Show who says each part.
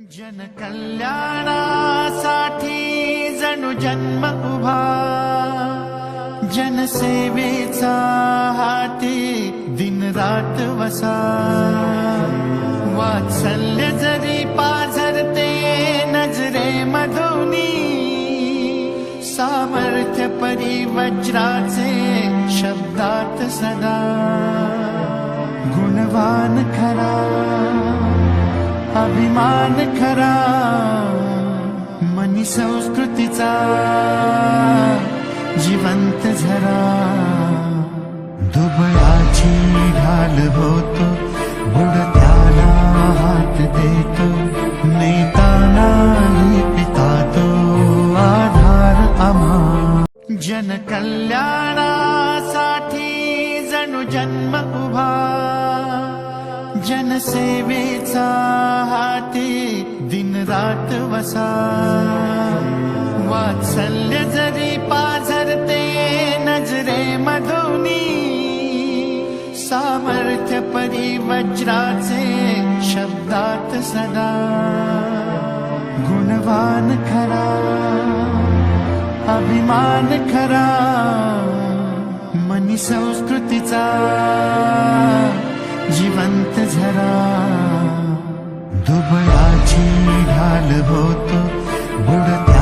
Speaker 1: जन कल्याणासाठी जणू जन्म उभा. जनसेवेचा हाती दिन रात वसा. वात्सल्य जरी पाझरते नजरे मधुनी सामर्थ्य परिवज्राचे शब्दात सदा. गुणवान खरा. अभिमान खरा मनी संस्कृतीचा जिवंत झरा. दुबळाची ढाल होतो बुडत्याला हात देतो नेताना पिता तो आधार आम्हा. जनकल्याणासाठी जणू जन्म उभा. जनसेवेचा हाती दिन रात वसा. वात्सल्य जरी पाझरते नजरे मधुनी सामर्थ्य परिवज्राचे शब्दात सदा. गुणवान खरा अभिमान खरा मनी संस्कृतीचा. जिवंत झरा. दुबळाची ढाल होत. बुडत